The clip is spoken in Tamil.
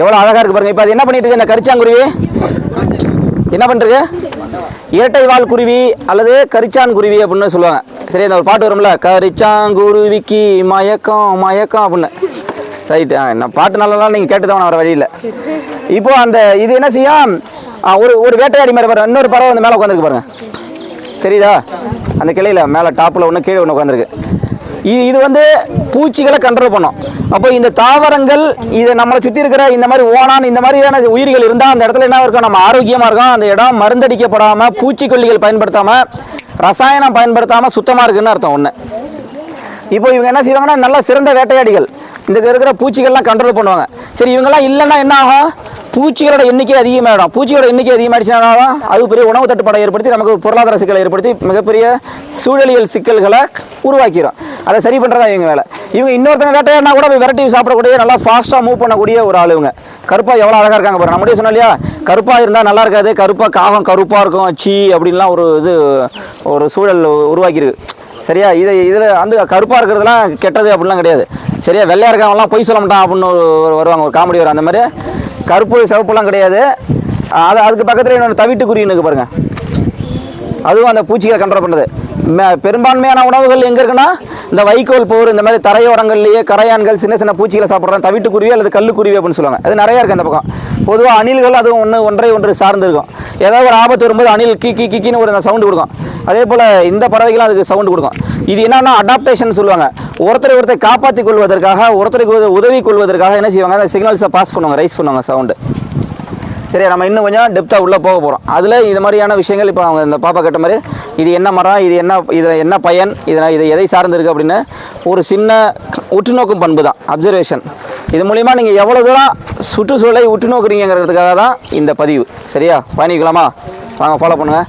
எவ்வளோ அழகாக இருக்கு பாருங்க. இப்போ அது என்ன பண்ணிட்டு இருக்கு? இந்த கரிச்சாங்குருவி. என்ன பண்ணிருக்கு இரட்டை வால் குருவி அல்லது கரிச்சான் குருவி அப்படின்னு சொல்லுவாங்க. சரி இந்த ஒரு பாட்டு வரும்ல? கரிச்சாங்குருவிக்கு மயக்கம் மயக்கம் அப்படின்னு. ரைட்டு நான் பாட்டு நல்லா நீங்கள் கேட்டு தான் வர வழியில். இப்போது அந்த இது என்ன செய்யும் ஒரு ஒரு வேட்டையாடி மாதிரி பாருங்க. இன்னொரு பறவை வந்து மேலே உட்காந்துருக்கு பாருங்க. தெரியுதா? அந்த கிளையில மேலே டாப்பில் ஒன்று கீழே ஒன்று உட்காந்துருக்கு இது இது வந்து பூச்சிகளை கண்ட்ரோல் பண்ணும். அப்போ இந்த தாவரங்கள் இது நம்மளை சுற்றி இருக்கிற இந்த மாதிரி ஓனான் இந்த மாதிரியான உயிர்கள் இருந்தால் அந்த இடத்துல என்ன இருக்கும்? நம்ம ஆரோக்கியமாக இருக்கும். அந்த இடம் மருந்தடிக்கப்படாமல் பூச்சிக்கொல்லிகள் பயன்படுத்தாமல் ரசாயனம் பயன்படுத்தாமல் சுத்தமாக இருக்குன்னு அர்த்தம் ஒன்று இப்போ இவங்க என்ன செய்வாங்கன்னா நல்லா சிறந்த வேட்டையாடிகள். இந்த இருக்கிற பூச்சிகள்லாம் கண்ட்ரோல் பண்ணுவாங்க. சரி இவங்கெல்லாம் இல்லைன்னா என்ன ஆகும்? பூச்சிகளோட எண்ணிக்கை அதிகமாகிடும் பூச்சிகளோட எண்ணிக்கை அதிகமாகிடுச்சுன்னா அது பெரிய உணவு தட்டுப்பாடை ஏற்படுத்தி நமக்கு பொருளாதார சிக்கலை ஏற்படுத்தி மிகப்பெரிய சூழலியல் சிக்கல்களை உருவாக்கிடும் அதை சரி பண்ணுறதா இவங்க வேலை. இவங்க இன்னொருத்தங்க வேட்டையாடினா கூட போய் விரட்டி சாப்பிடக்கூடிய நல்லா ஃபாஸ்ட்டாக மூவ் பண்ணக்கூடிய ஒரு ஆள் இவங்க. கருப்பாக எவ்வளோ அழகாக இருக்காங்க பாருங்க. நம்மளே சொன்னோம் இல்லையா? கருப்பாக இருந்தால் நல்லா இருக்காது. கருப்பாக காகம் கருப்பாக இருக்கும். சீ அப்படின்லாம் ஒரு இது ஒரு சூழல் உருவாக்கியிருக்கு. சரியா? இதை இதில் வந்து கருப்பாக இருக்கிறதுலாம் கெட்டது அப்படிலாம் கிடையாது. சரியா? வெள்ளையாக இருக்கவங்கலாம் பொய் சொல்ல மாட்டான் அப்படின்னு ஒரு ஒரு வருவாங்க. ஒரு காமெடி வரும். அந்த மாதிரி கருப்பு சிவப்புலாம் கிடையாது. அது அதுக்கு பக்கத்தில் இன்னொன்று தவிட்டு குறின்னு பாருங்க. அதுவும் அந்த பூச்சிகளை கண்ட்ரோல் பண்ணுறது மே- பெரும்பான்மையான உணவுகள் எங்கே இருக்குன்னா இந்த வைக்கோல் போர் இந்த மாதிரி தரையோரங்கள்லேயே கரையான்கள் சின்ன சின்ன பூச்சிகளை சாப்பிட்றோம். தவிட்டுக்குருவி அல்லது கல்லுக்குருவி அப்படின்னு சொல்லுவாங்க. அது நிறையா இருக்குது அந்த பக்கம். பொதுவாக அணில்கள் அதுவும் ஒன்று ஒன்றை ஒன்று சார்ந்து இருக்கும். ஏதாவது ஒரு ஆபத்து வரும்போது அணில் கி கி கிக்கின்னு ஒரு சவுண்டு கொடுக்கும். அதே போல் இந்த பறவைகளும் அதுக்கு சவுண்டு கொடுக்கும். இது என்னன்னா அடாப்டேஷன் சொல்லுவாங்க. ஒருத்தரை ஒருத்தரை காப்பாற்றிக் கொள்வதற்காக ஒருத்தருக்கு உதவி கொள்வதற்காக என்ன செய்வாங்க? அந்த சிக்னல்ஸை பாஸ் பண்ணுவாங்க ரைஸ் பண்ணுவாங்க சவுண்டு சரி நம்ம இன்னும் கொஞ்சம் டெப்த்தாக உள்ளே போக போகிறோம் அதில் இது மாதிரியான விஷயங்கள் இப்போ அவங்க இந்த பாப்பா கேட்ட மாதிரி இது என்ன மரம் இது என்ன இதில் என்ன பயன் இதில் இது எதை சார்ந்திருக்கு அப்படின்னு ஒரு சின்ன உற்றுநோக்கும் பண்பு தான் அப்சர்வேஷன் இது மூலிமா நீங்கள் எவ்வளோ தூரம் சுற்றுச்சூழலை உற்று நோக்குறீங்கிறதுக்காக தான் இந்த பதிவு. சரியா? பயணிக்கலாமா? வாங்க ஃபாலோ பண்ணுங்கள்